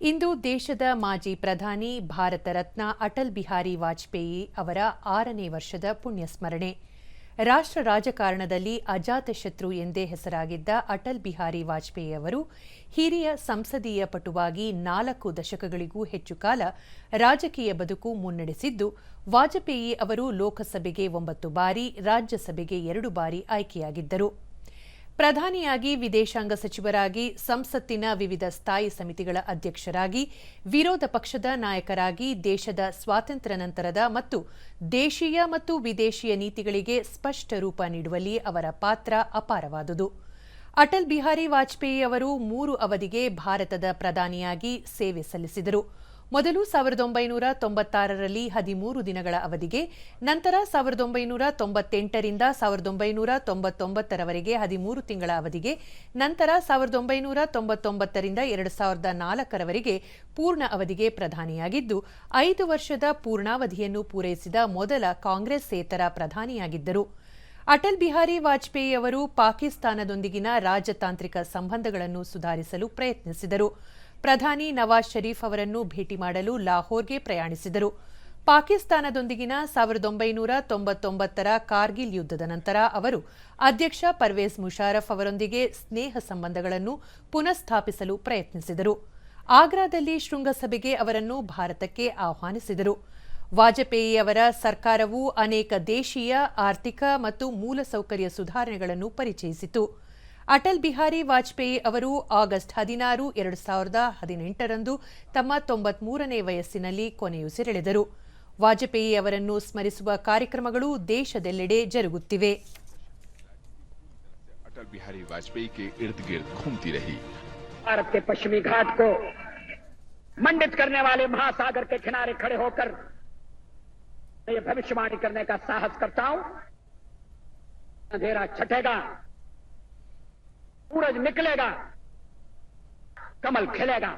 ಇಂದು ದೇಶದ ಮಾಜಿ ಪ್ರಧಾನಿ ಭಾರತ ರತ್ನ ಅಟಲ್ ಬಿಹಾರಿ ವಾಜಪೇಯಿ ಅವರ ಆರನೇ ವರ್ಷದ ಪುಣ್ಯಸ್ಮರಣೆ. ರಾಷ್ಟ್ರ ರಾಜಕಾರಣದಲ್ಲಿ ಅಜಾತಶತ್ರು ಎಂದೇ ಹೆಸರಾಗಿದ್ದ ಅಟಲ್ ಬಿಹಾರಿ ವಾಜಪೇಯಿ ಅವರು ಹಿರಿಯ ಸಂಸದೀಯ ಪಟುವಾಗಿ ನಾಲ್ಕು ದಶಕಗಳಿಗೂ ಹೆಚ್ಚು ಕಾಲ ರಾಜಕೀಯ ಬದುಕು ಮುನ್ನಡೆಸಿದ್ದು, ವಾಜಪೇಯಿ ಅವರು ಲೋಕಸಭೆಗೆ ಒಂಬತ್ತು ಬಾರಿ, ರಾಜ್ಯಸಭೆಗೆ ಎರಡು ಬಾರಿ ಆಯ್ಕೆಯಾಗಿದ್ದರು. ಪ್ರಧಾನಿಯಾಗಿ ವಿದೇಶಾಂಗ ಸಚಿವರಾಗಿ, ಸಂಸತ್ತಿನ ವಿವಿಧ ಸ್ಥಾಯಿ ಸಮಿತಿಗಳ ಅಧ್ಯಕ್ಷರಾಗಿ, ವಿರೋಧ ಪಕ್ಷದ ನಾಯಕರಾಗಿ, ದೇಶದ ಸ್ವಾತಂತ್ರ್ಯ ನಂತರದ ಮತ್ತು ದೇಶೀಯ ಮತ್ತು ವಿದೇಶಿಯ ನೀತಿಗಳಿಗೆ ಸ್ಪಷ್ಟ ರೂಪ ನೀಡುವಲ್ಲಿ ಅವರ ಪಾತ್ರ ಅಪಾರವಾದುದು. ಅಟಲ್ ಬಿಹಾರಿ ವಾಜಪೇಯಿ ಅವರು ಮೂರು ಅವಧಿಗೆ ಭಾರತದ ಪ್ರಧಾನಿಯಾಗಿ ಸೇವೆ ಸಲ್ಲಿಸಿದರು. ಮೊದಲು ಸಾವಿರದ ಒಂಬೈನೂರ ತೊಂಬತ್ತಾರರಲ್ಲಿ ಹದಿಮೂರು ದಿನಗಳ ಅವಧಿಗೆ, ನಂತರ ಸಾವಿರದ ಒಂಬೈನೂರ ತೊಂಬತ್ತೆಂಟರಿಂದ ಸಾವಿರದ ಒಂಬೈನೂರ ತೊಂಬತ್ತೊಂಬತ್ತರವರೆಗೆ ಹದಿಮೂರು ತಿಂಗಳ ಅವಧಿಗೆ, ನಂತರ ಸಾವಿರದ ಒಂಬೈನೂರ ತೊಂಬತ್ತೊಂಬತ್ತರಿಂದ ಎರಡು ಸಾವಿರದ ನಾಲ್ಕರವರೆಗೆ ಪೂರ್ಣ ಅವಧಿಗೆ ಪ್ರಧಾನಿಯಾಗಿದ್ದು, ಐದು ವರ್ಷದ ಪೂರ್ಣಾವಧಿಯನ್ನು ಪೂರೈಸಿದ ಮೊದಲ ಕಾಂಗ್ರೆಸ್ಸೇತರ ಪ್ರಧಾನಿಯಾಗಿದ್ದರು. ಅಟಲ್ ಬಿಹಾರಿ ವಾಜಪೇಯಿ ಅವರು ಪಾಕಿಸ್ತಾನದೊಂದಿಗಿನ ರಾಜತಾಂತ್ರಿಕ ಸಂಬಂಧಗಳನ್ನು ಸುಧಾರಿಸಲು ಪ್ರಯತ್ನಿಸಿದರು. ಪ್ರಧಾನಿ ನವಾಜ್ ಷರೀಫ್ ಅವರನ್ನು ಭೇಟಿ ಮಾಡಲು ಲಾಹೋರ್ಗೆ ಪ್ರಯಾಣಿಸಿದರು. ಪಾಕಿಸ್ತಾನದೊಂದಿಗಿನ ಸಾವಿರದ ಒಂಬೈನೂರ ತೊಂಬತ್ತೊಂಬತ್ತರ ಕಾರ್ಗಿಲ್ ಯುದ್ಧದ ನಂತರ ಅವರು ಅಧ್ಯಕ್ಷ ಪರ್ವೇಜ್ ಮುಷಾರಫ್ ಅವರೊಂದಿಗೆ ಸ್ನೇಹ ಸಂಬಂಧಗಳನ್ನು ಪುನಃಸ್ಥಾಪಿಸಲು ಪ್ರಯತ್ನಿಸಿದರು. ಆಗ್ರಾದಲ್ಲಿ ಶೃಂಗಸಭೆಗೆ ಅವರನ್ನು ಭಾರತಕ್ಕೆ ಆಹ್ವಾನಿಸಿದರು. ವಾಜಪೇಯಿ ಅವರ ಸರ್ಕಾರವು ಅನೇಕ ದೇಶೀಯ, ಆರ್ಥಿಕ ಮತ್ತು ಮೂಲಸೌಕರ್ಯ ಸುಧಾರಣೆಗಳನ್ನು ಪರಿಚಯಿಸಿತು. ಅಟಲ್ ಬಿಹಾರಿ ವಾಜಪೇಯಿ ಅವರು ಆಗಸ್ಟ್ ಹದಿನಾರು ಎರಡು ಸಾವಿರದ ಹದಿನೆಂಟರಂದು ತಮ್ಮ ತೊಂಬತ್ಮೂರನೇ ವಯಸ್ಸಿನಲ್ಲಿ ಕೊನೆಯುಸಿರೆಳೆದರು ವಾಜಪೇಯಿ ಅವರನ್ನು ಸ್ಮರಿಸುವ ಕಾರ್ಯಕ್ರಮಗಳು ದೇಶದೆಲ್ಲೆಡೆ ಜರುಗುತ್ತಿವೆ अटल बिहारी वाजपेयी के इर्द गिर्द घूमती रही भारत के पश्चिमी घाट को मंडित करने वाले महासागर के किनारे खड़े होकर मैं ये भविष्यवाणी करने का साहस करता हूं अंधेरा छटेगा सूरज निकलेगा कमल खिलेगा।